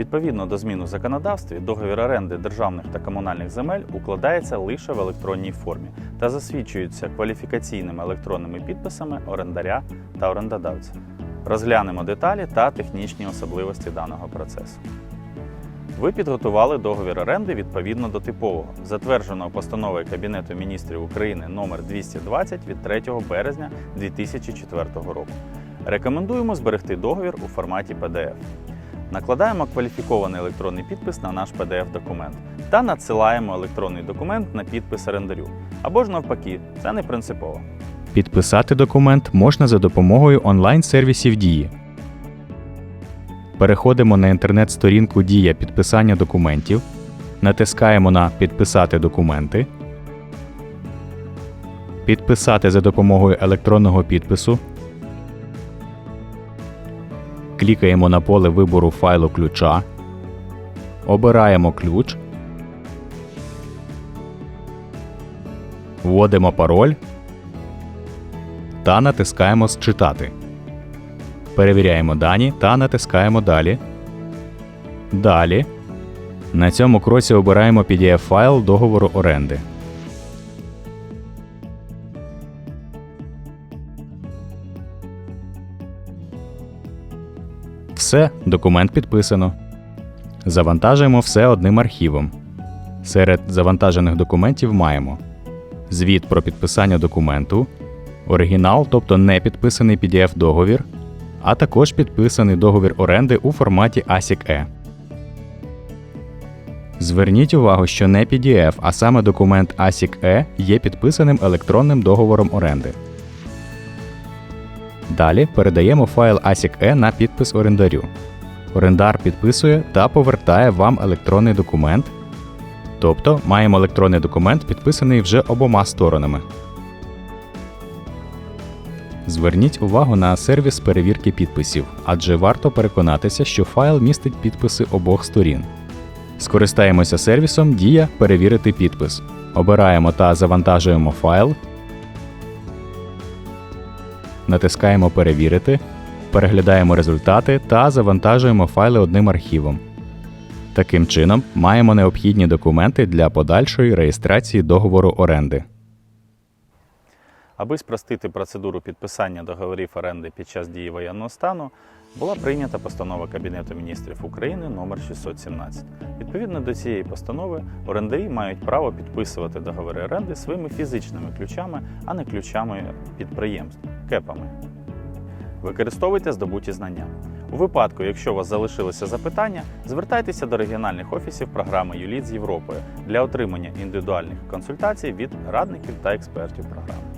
Відповідно до змін у законодавстві, договір оренди державних та комунальних земель укладається лише в електронній формі та засвідчується кваліфікаційними електронними підписами орендаря та орендодавця. Розглянемо деталі та технічні особливості даного процесу. Ви підготували договір оренди відповідно до типового, затвердженого постановою Кабінету міністрів України номер 220 від 3 березня 2004 року. Рекомендуємо зберегти договір у форматі PDF. Накладаємо кваліфікований електронний підпис на наш PDF-документ та надсилаємо електронний документ на підпис орендарю. Або ж навпаки, це не принципово. Підписати документ можна за допомогою онлайн-сервісів Дії. Переходимо на інтернет-сторінку Дія підписання документів, натискаємо на Підписати документи, Підписати за допомогою електронного підпису. Клікаємо на поле вибору файлу ключа. Обираємо ключ. Вводимо пароль та натискаємо Зчитати. Перевіряємо дані та натискаємо Далі. Далі. На цьому кроці обираємо PDF-файл договору оренди. Все, документ підписано. Завантажуємо все одним архівом. Серед завантажених документів маємо звіт про підписання документу, оригінал, тобто не підписаний PDF-договір, а також підписаний договір оренди у форматі ASIC-E. Зверніть увагу, що не PDF, а саме документ ASIC-E є підписаним електронним договором оренди. Далі передаємо файл ASIC-E на підпис орендарю. Орендар підписує та повертає вам електронний документ. Тобто маємо електронний документ, підписаний вже обома сторонами. Зверніть увагу на сервіс перевірки підписів, адже варто переконатися, що файл містить підписи обох сторін. Скористаємося сервісом Дія перевірити підпис. Обираємо та завантажуємо файл. Натискаємо Перевірити, переглядаємо результати та завантажуємо файли одним архівом. Таким чином, маємо необхідні документи для подальшої реєстрації договору оренди. Аби спростити процедуру підписання договорів оренди під час дії воєнного стану, була прийнята постанова Кабінету міністрів України номер 617. Відповідно до цієї постанови, орендарі мають право підписувати договори оренди своїми фізичними ключами, а не ключами підприємств кепами. Використовуйте здобуті знання. У випадку, якщо у вас залишилися запитання, звертайтеся до регіональних офісів програми ЮЛІТ з Європою для отримання індивідуальних консультацій від радників та експертів програми.